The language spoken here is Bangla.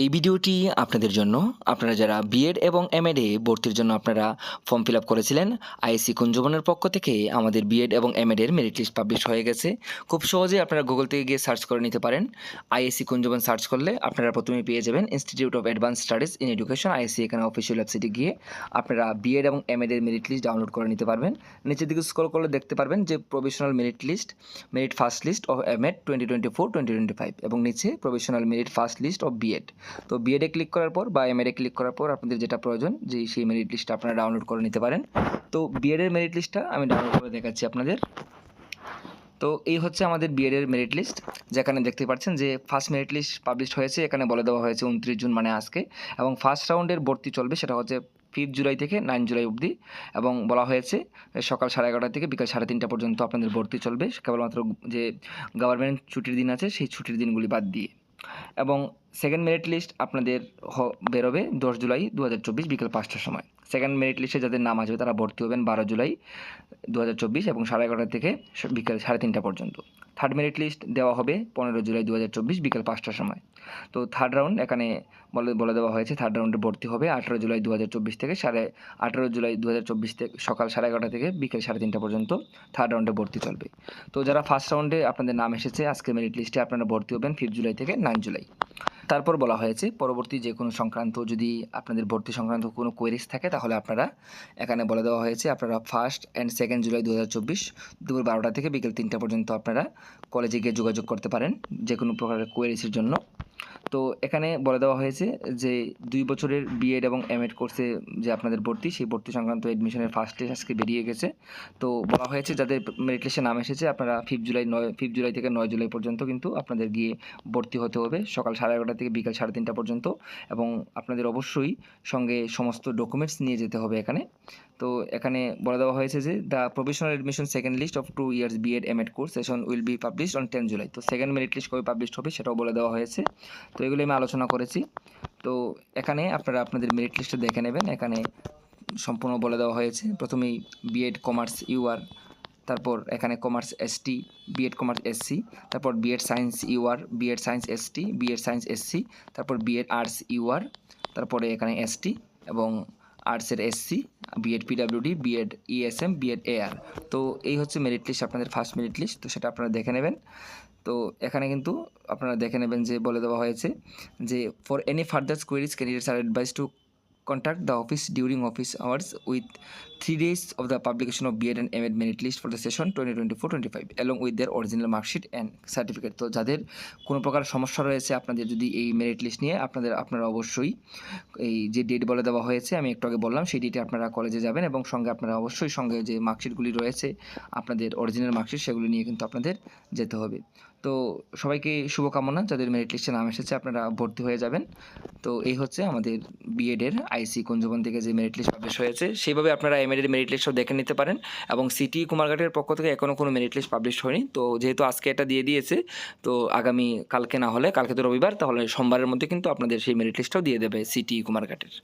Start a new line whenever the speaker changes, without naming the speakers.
এই ভিডিওটি আপনাদের জন্য। আপনারা যারা বিএড এবং এমএড ভর্তির জন্য আপনারা ফর্ম ফিল আপ করেছিলেন আইএসসি কুঞ্জবনের পক্ষ থেকে আমাদের বিএড এবং এমএড এর মেরিট লিস্ট পাবলিশ হয়ে গেছে। খুব সহজে আপনারা গুগল থেকে গিয়ে সার্চ করে নিতে পারেন। আইএসসি কুঞ্জবন সার্চ করলে আপনারা প্রথমে পেয়ে যাবেন institute of advance studies in education ISC এখানে অফিসিয়াল ওয়েবসাইটে গিয়ে আপনারা বিএড এবং এমএড এর মেরিট লিস্ট ডাউনলোড করে নিতে পারবেন। নিচের দিকে স্ক্রল করলে দেখতে পারবেন যে professional merit list merit first list of MEd twenty twenty four twenty twenty five এবং নিচে professional merit first list of BEd তো বিএডে ক্লিক করার পর বা এমএডে ক্লিক করার পর আপনাদের যেটা প্রয়োজন, যে সেই মেরিট লিস্টটা আপনারা ডাউনলোড করে নিতে পারেন। তো বিএডের মেরিট লিস্টটা আমি ডাউনলোড করে দেখাচ্ছি আপনাদের। তো এই হচ্ছে আমাদের বিএডের মেরিট লিস্ট যেখানে দেখতে পাচ্ছেন যে ফার্স্ট মেরিট লিস্ট পাবলিশ হয়েছে, এখানে বলে দেওয়া হয়েছে উনত্রিশ জুন মানে আজকে। এবং ফার্স্ট রাউন্ডের ভর্তি চলবে, সেটা হচ্ছে ফিফথ জুলাই থেকে নাইন জুলাই অবধি। এবং বলা হয়েছে, সকাল সাড়ে এগারোটা থেকে বিকাল সাড়ে তিনটা পর্যন্ত আপনাদের ভর্তি চলবে। কেবলমাত্র যে গভর্নমেন্ট ছুটির দিন আছে, সেই ছুটির দিনগুলি বাদ দিয়ে। এবং সেকেন্ড মেরিট লিস্ট আপনাদের বেরোবে দশ জুলাই দু হাজার চব্বিশ বিকেল পাঁচটার সময়। সেকেন্ড মেরিট লিস্টে যাদের নাম আসবে তারা ভর্তি হবেন বারো জুলাই দু হাজার চব্বিশ এবং সাড়ে এগারোটা থেকে বিকেল সাড়ে তিনটা পর্যন্ত। থার্ড মেরিট লিস্ট দেওয়া হবে পনেরো জুলাই দু হাজার চব্বিশ বিকেল পাঁচটার সময়। তো থার্ড রাউন্ড এখানে বলে বলে দেওয়া হয়েছে থার্ড রাউন্ডে ভর্তি হবে আঠেরো জুলাই দু হাজার চব্বিশ থেকে সাড়ে আঠেরো জুলাই দু হাজার চব্বিশ থেকে সকাল সাড়ে এগারোটা থেকে বিকেল সাড়ে তিনটা পর্যন্ত থার্ড রাউন্ডে ভর্তি চলবে। তো যারা ফার্স্ট রাউন্ডে আপনাদের নাম এসেছে আজকে মেরিট লিস্টে আপনারা ভর্তি হবেন ফিফথ জুলাই থেকে নাইন জুলাই। তারপর বলা হয়েছে, পরবর্তী যে কোনো সংক্রান্ত যদি আপনাদের ভর্তি সংক্রান্ত কোনো কোয়েরিজ থাকে, তাহলে আপনারা এখানে বলে দেওয়া হয়েছে, আপনারা ফার্স্ট অ্যান্ড সেকেন্ড জুলাই দু হাজার চব্বিশ দুপুর বারোটা থেকে বিকেল তিনটা পর্যন্ত আপনারা কলেজে গিয়ে যোগাযোগ করতে পারেন যে কোনো প্রকারের কোয়েরিজের জন্য। তো এখানে বলে দেওয়া হয়েছে যে দুই বছরের বিএড এবং এমএড কোর্সে যে আপনাদের ভর্তি, সেই ভর্তি সংক্রান্ত এডমিশনের ফার্স্ট লিস্ট আজকে বেরিয়ে গেছে। তো বলা হয়েছে যাদের মেরিট লিস্টে নাম এসেছে, আপনারা ফিফথ জুলাই নয় ফিফথ জুলাই থেকে নয় জুলাই পর্যন্ত কিন্তু আপনাদের গিয়ে ভর্তি হতে হবে। সকাল সাড়ে এগারোটা থেকে বিকাল সাড়ে তিনটা পর্যন্ত এবং আপনাদের অবশ্যই সঙ্গে সমস্ত ডকুমেন্টস নিয়ে যেতে হবে এখানে। তো এখানে বলে দেওয়া হয়েছে যে the professional admission second list of two years BEd MEd course session will be published on ten July তো সেকেন্ড মেরিট লিস্ট কবে পাবলিশ হবে সেটাও বলে দেওয়া হয়েছে। তো এগুলো আমি আলোচনা করেছি। তো এখানে আপনারা আপনাদের মেরিট লিস্টে দেখে নেবেন। এখানে সম্পূর্ণ বলে দেওয়া হয়েছে। প্রথমেই বিএড কমার্স ইউআর তারপর এখানে commerce ST BEd commerce SC তারপর BEd science UR BEd science ST BEd science SC তারপর বিএড আর্টস ইউআর তারপরে এখানে এসটি এবং আর্টসের SC BEd PWD BEd ESM BEd AR তো এই হচ্ছে মেরিট লিস্ট আপনাদের ফার্স্ট মেরিট লিস্ট তো সেটা আপনারা দেখে নেবেন। তো এখানে কিন্তু আপনারা দেখে নেবেন যে বলে দেওয়া হয়েছে যে for any further queries candidates are advise to contact the office during office hours with three days of the publication of B.Ed and M.Ed merit list for the session 2024-25 along with their original mark sheet and certificate. তো যাদের কোনো প্রকার সমস্যা রয়েছে আপনাদের যদি এই মেরিট লিস্ট নিয়ে আপনাদের, আপনারা অবশ্যই এই যে ডেট বলে দেওয়া হয়েছে, আমি একটু আগে বললাম, সেই ডেটে আপনারা কলেজে যাবেন এবং সঙ্গে আপনারা অবশ্যই সঙ্গে যে মার্কশিটগুলি রয়েছে, আপনাদের অরিজিনাল মার্কশিট সেগুলি নিয়ে কিন্তু আপনাদের যেতে হবে। তো সবাইকে শুভকামনা, যাদের মেরিট লিস্টে নাম এসেছে আপনারা ভর্তি হয়ে যাবেন। তো এই হচ্ছে আমাদের বিএডের আইসি কুঞ্জবন থেকে যে মেরিট লিস্ট পাবলিশ হয়েছে, সেইভাবে আপনারা এম এর মেরিট লিস্টও দেখে নিতে পারেন এবং সিটি কুমারঘাটের পক্ষ থেকে এখনও কোনো মেরিট লিস্ট পাবলিশ হয়নি। তো যেহেতু আজকে এটা দিয়ে দিয়েছে, তো আগামী কালকে না হলে, কালকে তো রবিবার, তাহলে সোমবারের মধ্যে কিন্তু আপনাদের সেই মেরিট লিস্টটাও দিয়ে দেবে সিটি কুমারঘাটের।